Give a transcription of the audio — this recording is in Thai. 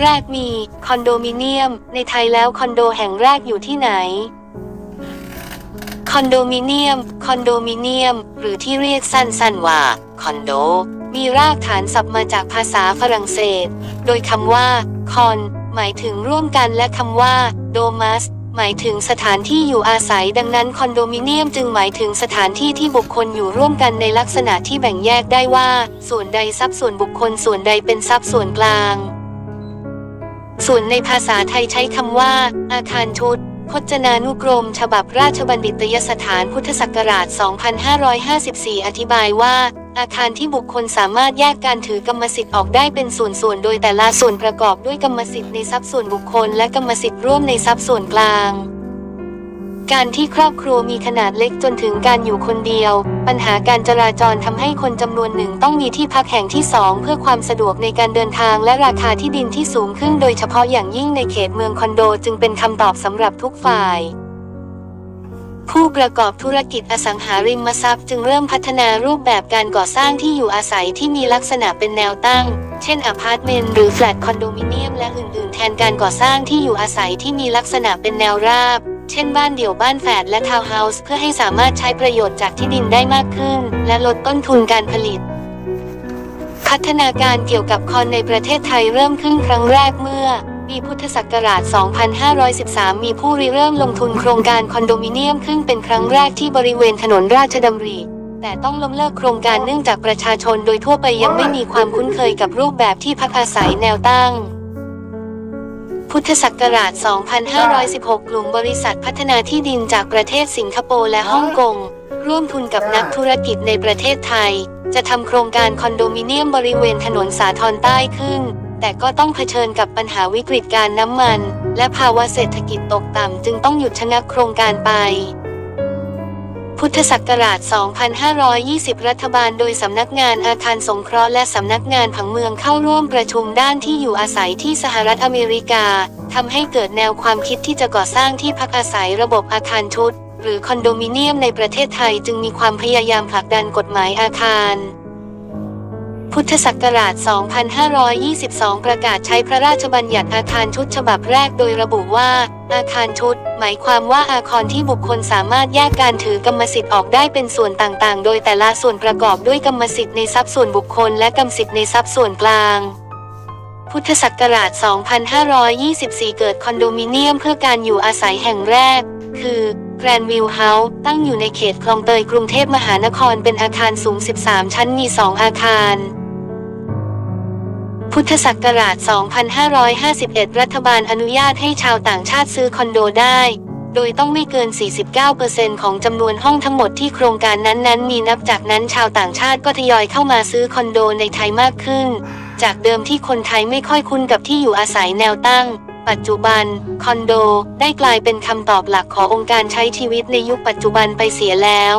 แรกมีคอนโดมิเนียม ในไทยแล้วคอนโดแห่งแรกอยู่ที่ไหน คอนโดมิเนียม คอนโดมิเนียม หรือที่เรียกสั้นๆว่า คอนโด มีรากฐานศัพท์มาจากภาษาฝรั่งเศส โดยคำว่า คอน หมายถึงร่วมกันและคำว่า โดมัส หมายถึงสถานที่อยู่อาศัยดังนั้นคอนโดมิเนียมจึงหมายถึงสถานที่ที่บุคคลอยู่ร่วมกันในลักษณะที่แบ่งแยกได้ว่า ส่วนใดทรัพย์ส่วนบุคคลส่วนใดเป็นทรัพย์ส่วนกลาง ส่วนในภาษาไทยใช้คำว่า อาคารชุด พจนานุกรม ฉบับราชบัณฑิตยสถานพุทธศักราช 2554 อธิบายว่า อาคารที่บุคคลสามารถแยกการถือกรรมสิทธิ์ออกได้เป็นส่วนๆ โดยแต่ละส่วนประกอบด้วยกรรมสิทธิ์ในทรัพย์ส่วนบุคคลและกรรมสิทธิ์ร่วมในทรัพย์ส่วนกลาง การที่ครอบครัวมีขนาดเล็กจนถึงการอยู่คนเดียว ปัญหาการจราจรทำให้คนจำนวนหนึ่งต้องมีที่พักแห่งที่สองเพื่อความสะดวกในการเดินทางและราคาที่ดินที่สูงขึ้นโดยเฉพาะอย่างยิ่งในเขตเมืองคอนโดจึงเป็นคำตอบสำหรับทุกฝ่าย ผู้ประกอบธุรกิจอสังหาริมทรัพย์จึงเริ่มพัฒนารูปแบบการก่อสร้างที่อยู่อาศัยที่มีลักษณะเป็นแนวตั้ง เช่นอพาร์ตเมนต์หรือแฟลตคอนโดมิเนียมและอื่นๆ แทนการก่อสร้างที่อยู่อาศัยที่มีลักษณะเป็นแนวราบ เช่นบ้านเดี่ยวบ้านแฝดและทาวน์เฮาส์เพื่อให้สามารถใช้ประโยชน์จากที่ดินได้มากขึ้น และลดต้นทุนการผลิต พัฒนาการเกี่ยวกับคอนในประเทศไทยเริ่มขึ้นครั้งแรกเมื่อปีพุทธศักราช 2513 มีผู้ริเริ่มลงทุนโครงการคอนโดมิเนียมขึ้นเป็นครั้งแรกที่บริเวณถนนราชดำริแต่ต้องล้มเลิกโครงการเนื่องจากประชาชนโดยทั่วไปยังไม่มีความคุ้นเคยกับรูปแบบที่พักอาศัยแนวตั้ง พุทธศักราช 2516 กลุ่มบริษัทพัฒนาที่ดินจากประเทศสิงคโปร์และฮ่องกง ร่วมทุนกับนักธุรกิจในประเทศไทย จะทำโครงการคอนโดมิเนียมบริเวณถนนสาทรใต้ขึ้น แต่ก็ต้องเผชิญกับปัญหาวิกฤตการน้ำมัน และภาวะเศรษฐกิจตกต่ำจึงต้องหยุดชะงักโครงการไป พุทธศักราช 2520 รัฐบาลโดยสำนักงานอาคารสงเคราะห์และสำนักงานผังเมืองเข้าร่วมประชุมด้านที่อยู่อาศัยที่สหรัฐอเมริกาทำให้เกิดแนวความคิดที่จะก่อสร้างที่พักอาศัยระบบอาคารชุด หรือคอนโดมิเนียมในประเทศไทยจึงมีความพยายามผลักดันกฎหมายอาคาร พุทธศักราช 2522 ประกาศใช้พระราชบัญญัติอาคารชุดฉบับแรกโดยระบุว่า อาคารชุด หมายความว่าอาคารที่บุคคลสามารถแยกการถือกรรมสิทธิ์ออกได้เป็นส่วนต่างๆ โดยแต่ละส่วนประกอบด้วยกรรมสิทธิ์ในทรัพย์ส่วนบุคคลและกรรมสิทธิ์ในทรัพย์ส่วนกลาง พุทธศักราช 2524 เกิดคอนโดมิเนียมเพื่อการอยู่อาศัยแห่งแรก คือ Grand View House ตั้งอยู่ในเขตคลองเตยกรุงเทพมหานครเป็นอาคารสูง 13 ชั้นมี 2 อาคาร พุทธศักราช 2551 รัฐบาลอนุญาตให้ชาวต่างชาติซื้อคอนโดได้ โดยต้องไม่เกิน 49%ของจำนวนห้องทั้งหมดที่โครงการนั้นๆ มีนับจากนั้นชาวต่างชาติก็ทยอยเข้ามาซื้อคอนโดในไทยมากขึ้น จากเดิมที่คนไทยไม่ค่อยคุ้นกับที่อยู่อาศัยแนวตั้ง ปัจจุบัน คอนโด ได้กลายเป็นคำตอบหลักขององค์การใช้ชีวิตในยุคปัจจุบันไปเสียแล้ว